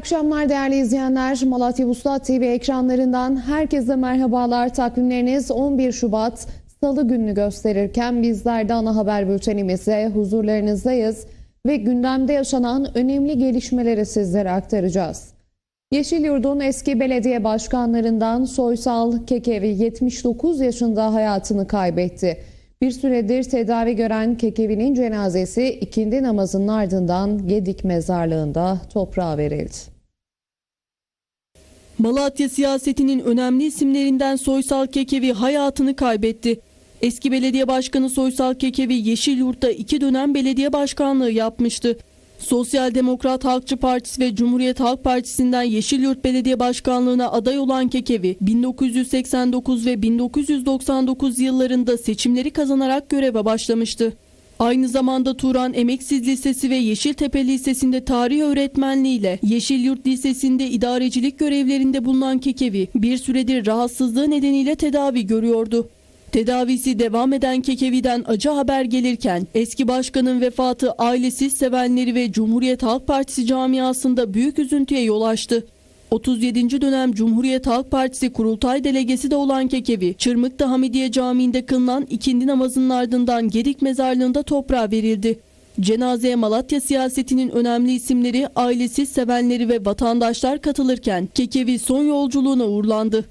Akşamlar değerli izleyenler. Malatya Vuslat TV ekranlarından herkese merhabalar. Takvimleriniz 11 Şubat Salı gününü gösterirken bizler de ana haber bültenimize huzurlarınızdayız ve gündemde yaşanan önemli gelişmeleri sizlere aktaracağız. Yeşilyurt'un eski belediye başkanlarından Soysal Kekevi 79 yaşında hayatını kaybetti. Bir süredir tedavi gören Kekevi'nin cenazesi ikindi namazının ardından Gedik mezarlığında toprağa verildi. Malatya siyasetinin önemli isimlerinden Soysal Kekevi hayatını kaybetti. Eski belediye başkanı Soysal Kekevi Yeşilyurt'ta iki dönem belediye başkanlığı yapmıştı. Sosyal Demokrat Halkçı Partisi ve Cumhuriyet Halk Partisi'nden Yeşilyurt Belediye Başkanlığı'na aday olan Kekevi 1989 ve 1999 yıllarında seçimleri kazanarak göreve başlamıştı. Aynı zamanda Turan Emeksiz Lisesi ve Yeşiltepe Lisesi'nde tarih öğretmenliğiyle Yeşilyurt Lisesi'nde idarecilik görevlerinde bulunan Kekevi bir süredir rahatsızlığı nedeniyle tedavi görüyordu. Tedavisi devam eden Kekevi'den acı haber gelirken eski başkanın vefatı ailesi, sevenleri ve Cumhuriyet Halk Partisi camiasında büyük üzüntüye yol açtı. 37. dönem Cumhuriyet Halk Partisi kurultay delegesi de olan Kekevi, Çırmık'ta Hamidiye Camii'nde kılınan ikindi namazının ardından Gedik mezarlığında toprağa verildi. Cenazeye Malatya siyasetinin önemli isimleri, ailesi, sevenleri ve vatandaşlar katılırken Kekevi son yolculuğuna uğurlandı.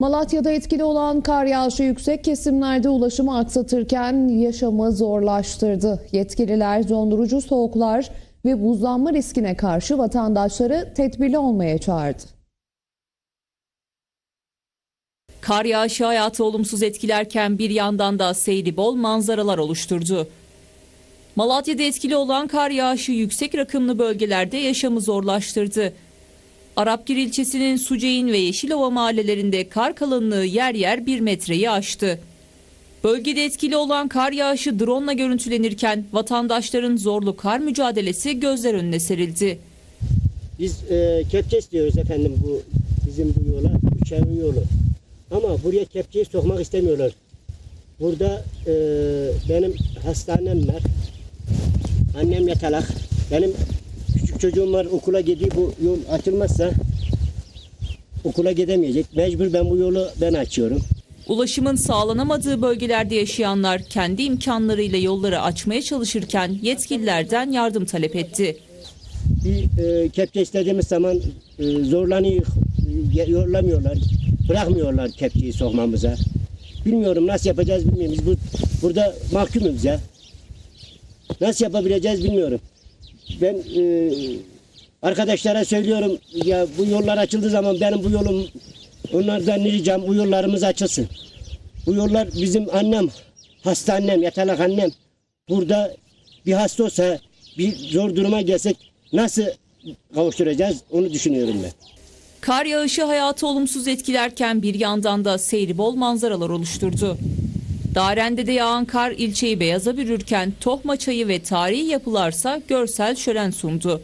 Malatya'da etkili olan kar yağışı yüksek kesimlerde ulaşımı aksatırken yaşamı zorlaştırdı. Yetkililer dondurucu soğuklar ve buzlanma riskine karşı vatandaşları tedbirli olmaya çağırdı. Kar yağışı hayatı olumsuz etkilerken bir yandan da seyri bol manzaralar oluşturdu. Malatya'da etkili olan kar yağışı yüksek rakımlı bölgelerde yaşamı zorlaştırdı. Arapgir ilçesinin Suceyin ve Yeşilova mahallelerinde kar kalınlığı yer yer bir metreyi aştı. Bölgede etkili olan kar yağışı drone görüntülenirken vatandaşların zorlu kar mücadelesi gözler önüne serildi. Biz e, kepçe istiyoruz efendim bu bizim bu yola, uçağın yolu. Ama buraya kepçeyi sokmak istemiyorlar. Burada e, benim hastanem var. Annem yatalak. Benim küçük çocuğum var okula gidiyor. Bu yol açılmazsa okula gidemeyecek. Mecbur ben bu yolu ben açıyorum. Ulaşımın sağlanamadığı bölgelerde yaşayanlar kendi imkanlarıyla yolları açmaya çalışırken yetkililerden yardım talep etti. Bir e, kepçe istediğimiz zaman e, zorlanıyor, e, yorlamıyorlar, bırakmıyorlar kepçeyi sokmamıza. Bilmiyorum nasıl yapacağız bilmiyorum. Biz bu, burada mahkumuz ya. Nasıl yapabileceğiz bilmiyorum. Ben e, arkadaşlara söylüyorum ya bu yollar açıldığı zaman benim bu yolum onlardan ricam bu yollarımız açılsın. Bu yollar bizim annem, hasta annem, yatalak annem. Burada bir hasta olsa bir zor duruma gelsek nasıl kavuşturacağız onu düşünüyorum ben. Kar yağışı hayatı olumsuz etkilerken bir yandan da seyri bol manzaralar oluşturdu. Daren'de de yağan kar ilçeyi beyaza bürürken Tohma çayı ve tarihi yapılarsa görsel şölen sundu.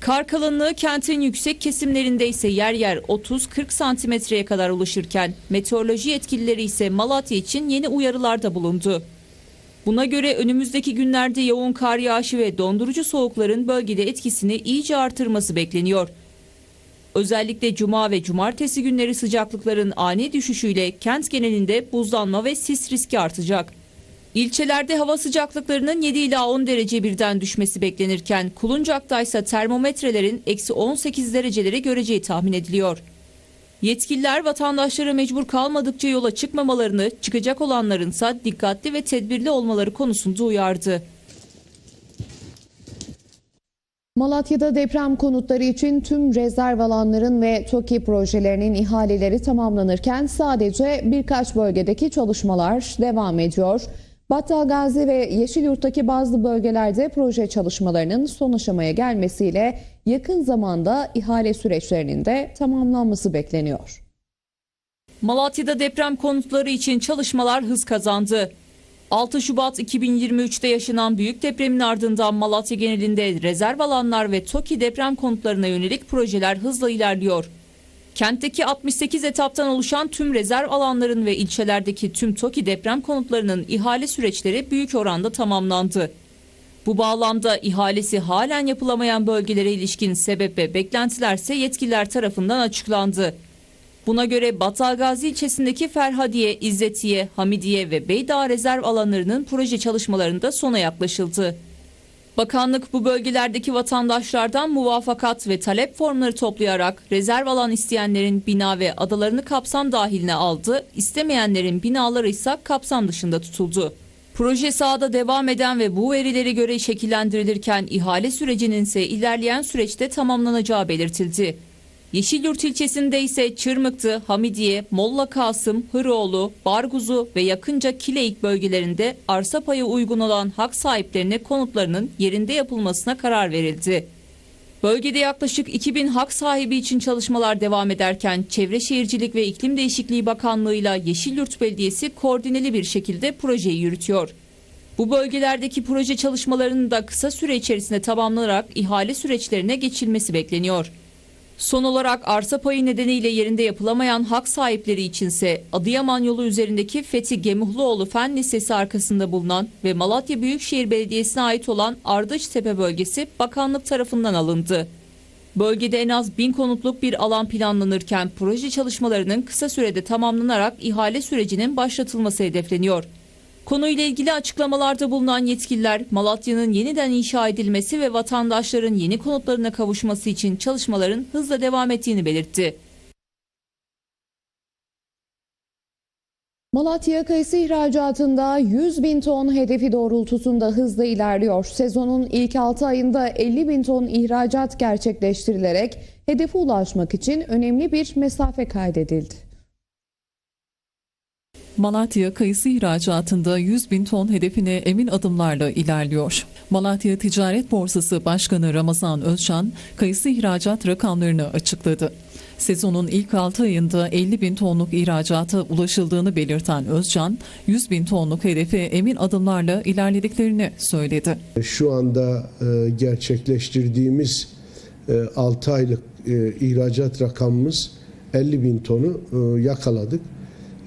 Kar kalınlığı kentin yüksek kesimlerinde ise yer yer 30-40 santimetreye kadar ulaşırken meteoroloji yetkilileri ise Malatya için yeni uyarılarda bulundu. Buna göre önümüzdeki günlerde yoğun kar yağışı ve dondurucu soğukların bölgede etkisini iyice artırması bekleniyor. Özellikle cuma ve cumartesi günleri sıcaklıkların ani düşüşüyle kent genelinde buzlanma ve sis riski artacak. İlçelerde hava sıcaklıklarının 7 ila 10 derece birden düşmesi beklenirken Kuluncak'ta ise termometrelerin eksi 18 dereceleri göreceği tahmin ediliyor. Yetkililer vatandaşlara mecbur kalmadıkça yola çıkmamalarını, çıkacak olanlarınsa dikkatli ve tedbirli olmaları konusunda uyardı. Malatya'da deprem konutları için tüm rezerv alanların ve TOKİ projelerinin ihaleleri tamamlanırken sadece birkaç bölgedeki çalışmalar devam ediyor. Battalgazi ve Yeşilyurt'taki bazı bölgelerde proje çalışmalarının son aşamaya gelmesiyle yakın zamanda ihale süreçlerinin de tamamlanması bekleniyor. Malatya'da deprem konutları için çalışmalar hız kazandı. 6 Şubat 2023'te yaşanan büyük depremin ardından Malatya genelinde rezerv alanlar ve TOKİ deprem konutlarına yönelik projeler hızla ilerliyor. Kentteki 68 etaptan oluşan tüm rezerv alanların ve ilçelerdeki tüm TOKİ deprem konutlarının ihale süreçleri büyük oranda tamamlandı. Bu bağlamda ihalesi halen yapılamayan bölgelere ilişkin sebep ve beklentilerse yetkililer tarafından açıklandı. Buna göre Battalgazi ilçesindeki Ferhadiye, İzzetiye, Hamidiye ve Beydağ rezerv alanlarının proje çalışmalarında sona yaklaşıldı. Bakanlık bu bölgelerdeki vatandaşlardan muvafakat ve talep formları toplayarak rezerv alan isteyenlerin bina ve adalarını kapsam dahiline aldı, istemeyenlerin binaları ise kapsam dışında tutuldu. Proje sahada devam eden ve bu verilere göre şekillendirilirken ihale sürecinin ise ilerleyen süreçte tamamlanacağı belirtildi. Yeşilyurt ilçesinde ise Çırmıklı, Hamidiye, Molla Kasım, Hıroğlu, Barguzu ve yakınca Kileyik bölgelerinde arsa payı uygun olan hak sahiplerine konutlarının yerinde yapılmasına karar verildi. Bölgede yaklaşık 2000 hak sahibi için çalışmalar devam ederken Çevre Şehircilik ve İklim Değişikliği Bakanlığı'yla Yeşilyurt Belediyesi koordineli bir şekilde projeyi yürütüyor. Bu bölgelerdeki proje çalışmalarının da kısa süre içerisinde tamamlanarak ihale süreçlerine geçilmesi bekleniyor. Son olarak arsa payı nedeniyle yerinde yapılamayan hak sahipleri içinse Adıyaman yolu üzerindeki Fethi Gemuhluoğlu Fen Lisesi arkasında bulunan ve Malatya Büyükşehir Belediyesi'ne ait olan Ardıçtepe bölgesi bakanlık tarafından alındı. Bölgede en az bin konutluk bir alan planlanırken proje çalışmalarının kısa sürede tamamlanarak ihale sürecinin başlatılması hedefleniyor. Konuyla ilgili açıklamalarda bulunan yetkililer Malatya'nın yeniden inşa edilmesi ve vatandaşların yeni konutlarına kavuşması için çalışmaların hızla devam ettiğini belirtti. Malatya kayısı ihracatında 100 bin ton hedefi doğrultusunda hızla ilerliyor. Sezonun ilk 6 ayında 50 bin ton ihracat gerçekleştirilerek hedefe ulaşmak için önemli bir mesafe kaydedildi. Malatya kayısı ihracatında 100 bin ton hedefine emin adımlarla ilerliyor. Malatya Ticaret Borsası Başkanı Ramazan Özcan kayısı ihracat rakamlarını açıkladı. Sezonun ilk 6 ayında 50 bin tonluk ihracata ulaşıldığını belirten Özcan, 100 bin tonluk hedefe emin adımlarla ilerlediklerini söyledi. Şu anda e, gerçekleştirdiğimiz e, 6 aylık e, ihracat rakamımız 50 bin tonu e, yakaladık.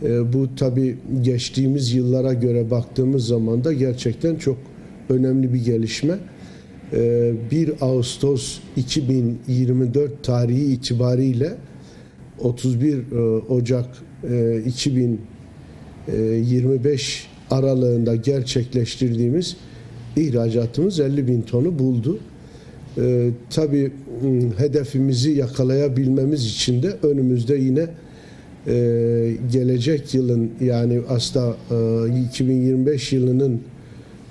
E, bu tabi geçtiğimiz yıllara göre baktığımız zaman da gerçekten çok önemli bir gelişme. E, 1 Ağustos 2024 tarihi itibariyle 31 e, Ocak e, 2025 aralığında gerçekleştirdiğimiz ihracatımız 50 bin tonu buldu. Tabii hedefimizi yakalayabilmemiz için de önümüzde yine e, gelecek yılın yani aslında e, 2025 yılının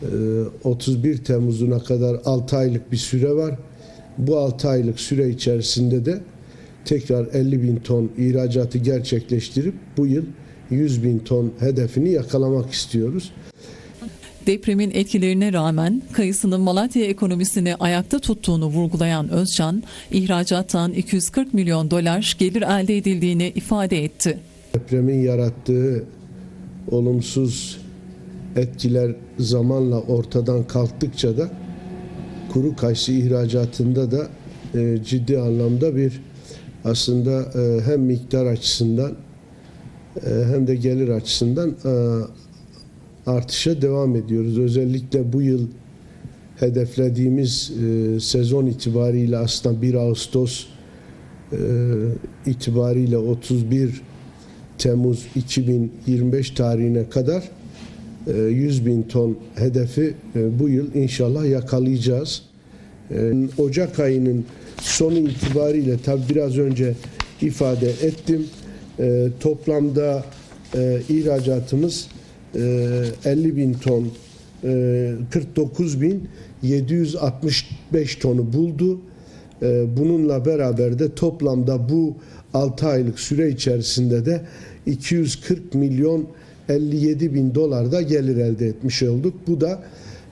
e, 31 Temmuz'una kadar 6 aylık bir süre var. Bu 6 aylık süre içerisinde de tekrar 50 bin ton ihracatı gerçekleştirip bu yıl 100 bin ton hedefini yakalamak istiyoruz. Depremin etkilerine rağmen kayısının Malatya ekonomisini ayakta tuttuğunu vurgulayan Özcan, ihracattan 240 milyon dolar gelir elde edildiğini ifade etti. Depremin yarattığı olumsuz etkiler zamanla ortadan kalktıkça da kuru kayısı ihracatında da e, ciddi anlamda bir aslında e, hem miktar açısından e, hem de gelir açısından e, artışa devam ediyoruz. Özellikle bu yıl hedeflediğimiz e, sezon itibariyle aslında 1 Ağustos e, itibariyle 31 Temmuz 2025 tarihine kadar e, 100 bin ton hedefi e, bu yıl inşallah yakalayacağız. E, Ocak ayının sonu itibariyle tabi biraz önce ifade ettim. E, toplamda e, ihracatımız e, 50 bin ton, e, 49 bin 765 tonu buldu. E, Bununla beraber de toplamda bu 6 aylık süre içerisinde de 240 milyon 57 bin dolar da gelir elde etmiş olduk. Bu da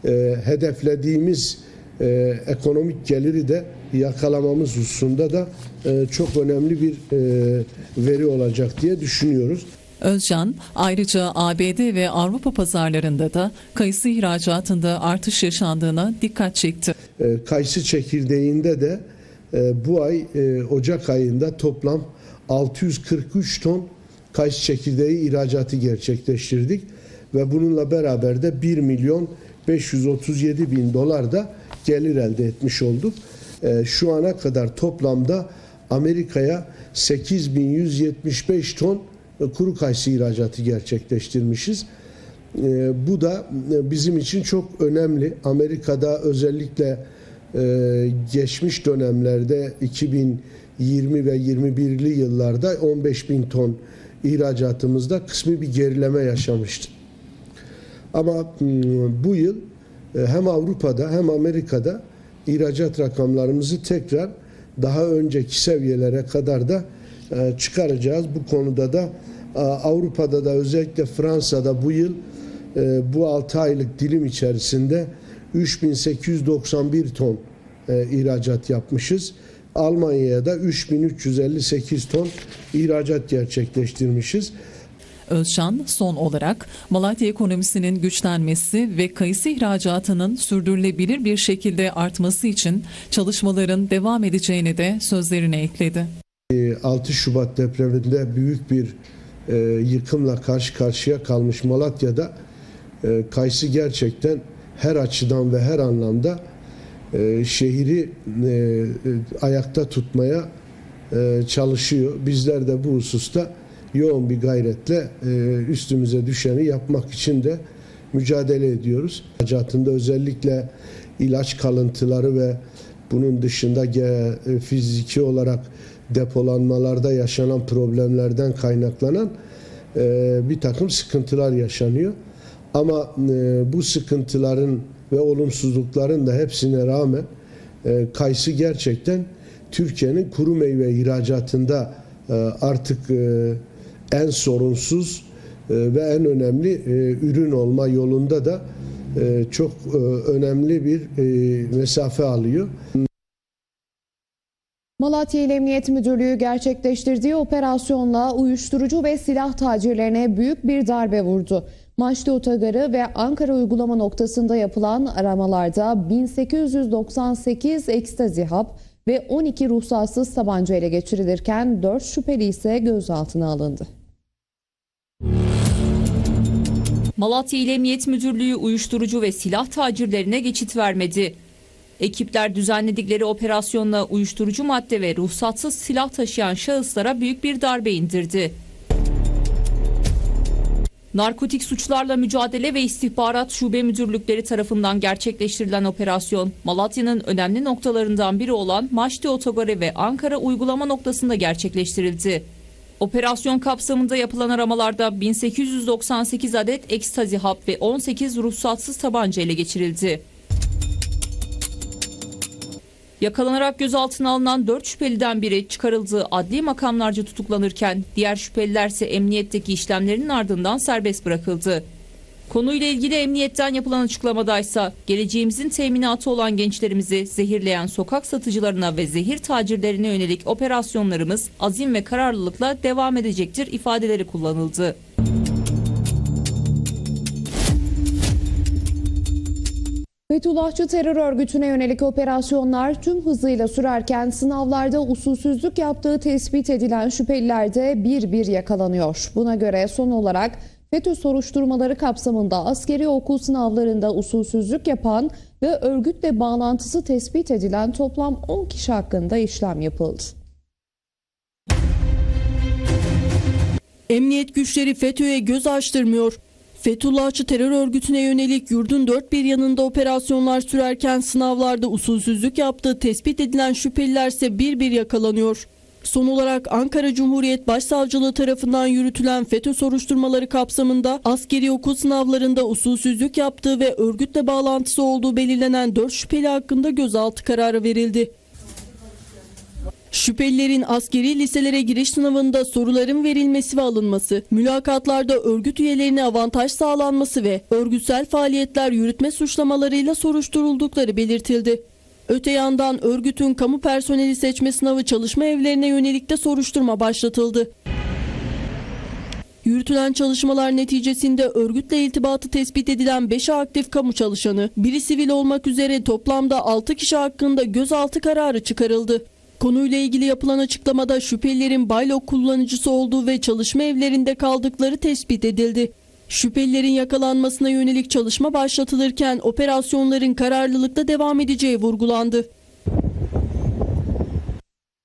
e, hedeflediğimiz e, ekonomik geliri de yakalamamız hususunda da e, çok önemli bir e, veri olacak diye düşünüyoruz. Özcan ayrıca ABD ve Avrupa pazarlarında da kayısı ihracatında artış yaşandığına dikkat çekti. E, kayısı çekirdeğinde de e, bu ay e, Ocak ayında toplam 643 ton kayısı çekirdeği ihracatı gerçekleştirdik ve bununla beraber de 1 milyon 537 bin dolar da gelir elde etmiş olduk. Şu ana kadar toplamda Amerika'ya 8175 ton kuru kayısı ihracatı gerçekleştirmişiz. Ee, Bu da e, bizim için çok önemli. Amerika'da özellikle e, geçmiş dönemlerde 2020 ve 21'li yıllarda 15 bin ton ihracatımızda kısmi bir gerileme yaşamıştı. Ama bu yıl e, hem Avrupa'da hem Amerika'da ihracat rakamlarımızı tekrar daha önceki seviyelere kadar da çıkaracağız. Bu konuda da e, Avrupa'da da özellikle Fransa'da bu yıl e, bu 6 aylık dilim içerisinde 3891 ton e, ihracat yapmışız. Almanya'ya da 3358 ton ihracat gerçekleştirmişiz. Özcan son olarak Malatya ekonomisinin güçlenmesi ve kayısı ihracatının sürdürülebilir bir şekilde artması için çalışmaların devam edeceğini de sözlerine ekledi. 6 Şubat depreminde büyük bir e, yıkımla karşı karşıya kalmış Malatya'da e, kayısı gerçekten her açıdan ve her anlamda e, şehri e, e, ayakta tutmaya e, çalışıyor. Bizler de bu hususta yoğun bir gayretle e, üstümüze düşeni yapmak için de mücadele ediyoruz. Hayatında özellikle ilaç kalıntıları ve bunun dışında e, fiziki olarak depolanmalarda yaşanan problemlerden kaynaklanan e, bir takım sıkıntılar yaşanıyor. Ama e, bu sıkıntıların ve olumsuzlukların da hepsine rağmen e, kayısı gerçekten Türkiye'nin kuru meyve ihracatında e, artık e, en sorunsuz e, ve en önemli e, ürün olma yolunda da e, çok e, önemli bir e, mesafe alıyor. Malatya İl Emniyet Müdürlüğü gerçekleştirdiği operasyonla uyuşturucu ve silah tacirlerine büyük bir darbe vurdu. Maçlı Otogarı ve Ankara uygulama noktasında yapılan aramalarda 1898 ekstazi hap ve 12 ruhsatsız tabanca ele geçirilirken 4 şüpheli ise gözaltına alındı. Malatya İl Emniyet Müdürlüğü uyuşturucu ve silah tacirlerine geçit vermedi. Ekipler düzenledikleri operasyonla uyuşturucu madde ve ruhsatsız silah taşıyan şahıslara büyük bir darbe indirdi. Narkotik suçlarla mücadele ve istihbarat şube müdürlükleri tarafından gerçekleştirilen operasyon, Malatya'nın önemli noktalarından biri olan Maçlı Otogarı ve Ankara uygulama noktasında gerçekleştirildi. Operasyon kapsamında yapılan aramalarda 1898 adet ekstazi hap ve 18 ruhsatsız tabanca ele geçirildi. Yakalanarak gözaltına alınan 4 şüpheliden biri çıkarıldığı adli makamlarca tutuklanırken diğer şüpheliler ise emniyetteki işlemlerinin ardından serbest bırakıldı. Konuyla ilgili emniyetten yapılan açıklamadaysa geleceğimizin teminatı olan gençlerimizi zehirleyen sokak satıcılarına ve zehir tacirlerine yönelik operasyonlarımız azim ve kararlılıkla devam edecektir ifadeleri kullanıldı. Fethullahçı terör örgütüne yönelik operasyonlar tüm hızıyla sürerken sınavlarda usulsüzlük yaptığı tespit edilen şüpheliler de bir bir yakalanıyor. Buna göre son olarak FETÖ soruşturmaları kapsamında askeri okul sınavlarında usulsüzlük yapan ve örgütle bağlantısı tespit edilen toplam 10 kişi hakkında işlem yapıldı. Emniyet güçleri FETÖ'ye göz açtırmıyor. Fethullahçı terör örgütüne yönelik yurdun dört bir yanında operasyonlar sürerken sınavlarda usulsüzlük yaptığı tespit edilen şüpheliler ise bir bir yakalanıyor. Son olarak Ankara Cumhuriyet Başsavcılığı tarafından yürütülen FETÖ soruşturmaları kapsamında askeri okul sınavlarında usulsüzlük yaptığı ve örgütle bağlantısı olduğu belirlenen 4 şüpheli hakkında gözaltı kararı verildi. Şüphelilerin askeri liselere giriş sınavında soruların verilmesi ve alınması, mülakatlarda örgüt üyelerine avantaj sağlanması ve örgütsel faaliyetler yürütme suçlamalarıyla soruşturuldukları belirtildi. Öte yandan örgütün kamu personeli seçme sınavı çalışma evlerine yönelik de soruşturma başlatıldı. Yürütülen çalışmalar neticesinde örgütle iltibatı tespit edilen 5 aktif kamu çalışanı, biri sivil olmak üzere toplamda 6 kişi hakkında gözaltı kararı çıkarıldı. Konuyla ilgili yapılan açıklamada şüphelilerin Baylok kullanıcısı olduğu ve çalışma evlerinde kaldıkları tespit edildi. Şüphelilerin yakalanmasına yönelik çalışma başlatılırken operasyonların kararlılıkla devam edeceği vurgulandı.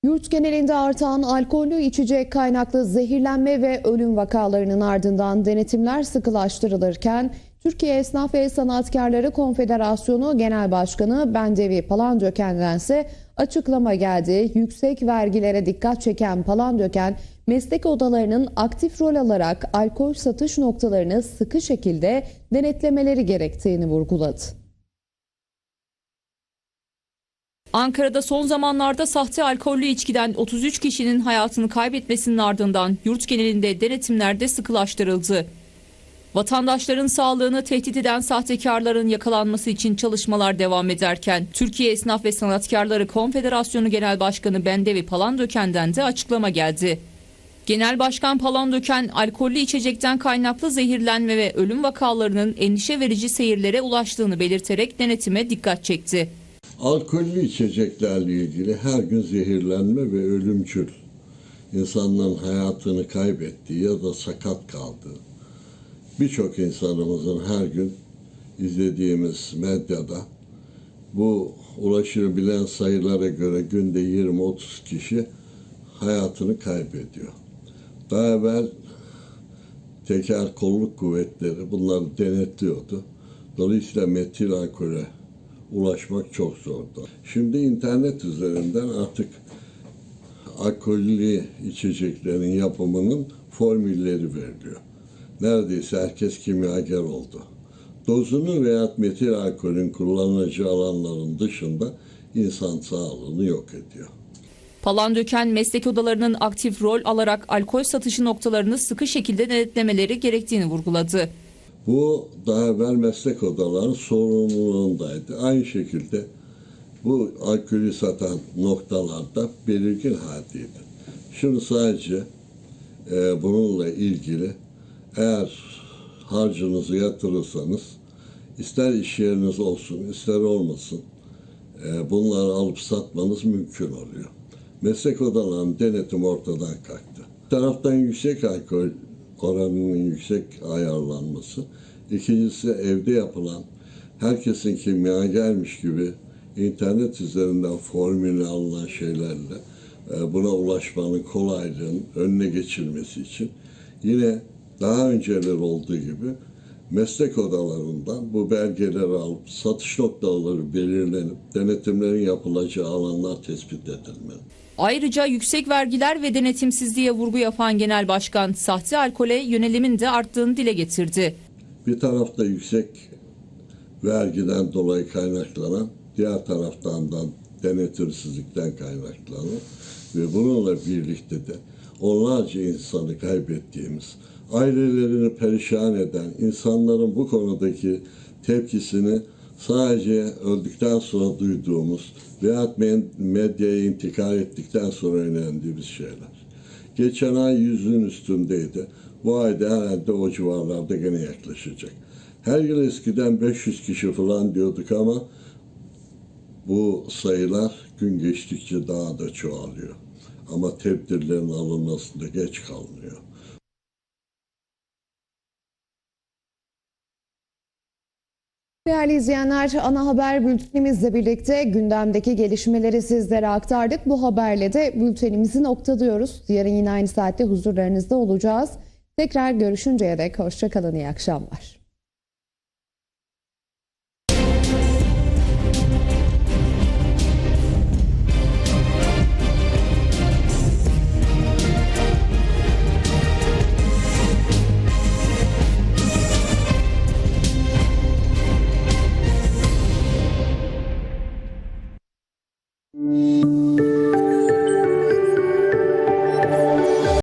Yurt genelinde artan alkollü içecek kaynaklı zehirlenme ve ölüm vakalarının ardından denetimler sıkılaştırılırken Türkiye Esnaf ve Sanatkarları Konfederasyonu Genel Başkanı Bendevi Palandöken'den ise açıklama geldi. Yüksek vergilere dikkat çeken Palandöken, meslek odalarının aktif rol alarak alkol satış noktalarını sıkı şekilde denetlemeleri gerektiğini vurguladı. Ankara'da son zamanlarda sahte alkollü içkiden 33 kişinin hayatını kaybetmesinin ardından yurt genelinde denetimler de sıkılaştırıldı. Vatandaşların sağlığını tehdit eden sahtekarların yakalanması için çalışmalar devam ederken Türkiye Esnaf ve Sanatkarları Konfederasyonu Genel Başkanı Bendevi Palandöken'den de açıklama geldi. Genel Başkan Palandöken, alkollü içecekten kaynaklı zehirlenme ve ölüm vakalarının endişe verici seyirlere ulaştığını belirterek denetime dikkat çekti. Alkollü içeceklerle ilgili her gün zehirlenme ve ölümcül insanların hayatını kaybettiği ya da sakat kaldığı birçok insanımızın her gün izlediğimiz medyada bu ulaşılabilen sayılara göre günde 20-30 kişi hayatını kaybediyor. Daha evvel teker kolluk kuvvetleri bunları denetliyordu. Dolayısıyla metil alkole ulaşmak çok zordu. Şimdi internet üzerinden artık alkollü içeceklerin yapımının formülleri veriliyor. Neredeyse herkes kimyager oldu. Dozunu veya metil alkolün kullanılacağı alanların dışında insan sağlığını yok ediyor. Palandöken meslek odalarının aktif rol alarak alkol satışı noktalarını sıkı şekilde denetlemeleri gerektiğini vurguladı. Bu daha evvel meslek odalarının sorumluluğundaydı. Aynı şekilde bu alkolü satan noktalarda belirgin haldeydi. Şimdi sadece e, bununla ilgili eğer harcınızı yatırırsanız ister iş yeriniz olsun ister olmasın e, bunları alıp satmanız mümkün oluyor. Meslek odalarının denetim ortadan kalktı. Bir taraftan yüksek alkol oranının yüksek ayarlanması. İkincisi evde yapılan herkesin kimya gelmiş gibi internet üzerinden formülü alınan şeylerle e, buna ulaşmanın kolaylığının önüne geçilmesi için yine daha önceler olduğu gibi meslek odalarından bu belgeleri alıp satış noktaları belirlenip denetimlerin yapılacağı alanlar tespit edilmeli. Ayrıca yüksek vergiler ve denetimsizliğe vurgu yapan Genel Başkan sahte alkole yönelimin de arttığını dile getirdi. Bir tarafta yüksek vergiden dolayı kaynaklanan, diğer taraftan da denetimsizlikten kaynaklanan ve bununla birlikte de onlarca insanı kaybettiğimiz, ailelerini perişan eden, insanların bu konudaki tepkisini sadece öldükten sonra duyduğumuz veya medyaya intikal ettikten sonra öğrendiğimiz şeyler. Geçen ay yüzün üstündeydi. Bu ayda herhalde o civarlarda gene yaklaşacak. Her yıl eskiden 500 kişi falan diyorduk ama bu sayılar gün geçtikçe daha da çoğalıyor. Ama tedbirlerin alınmasında geç kalınıyor. Değerli izleyenler, ana haber bültenimizle birlikte gündemdeki gelişmeleri sizlere aktardık. Bu haberle de bültenimizi noktalıyoruz. Yarın yine aynı saatte huzurlarınızda olacağız. Tekrar görüşünceye dek hoşçakalın, iyi akşamlar.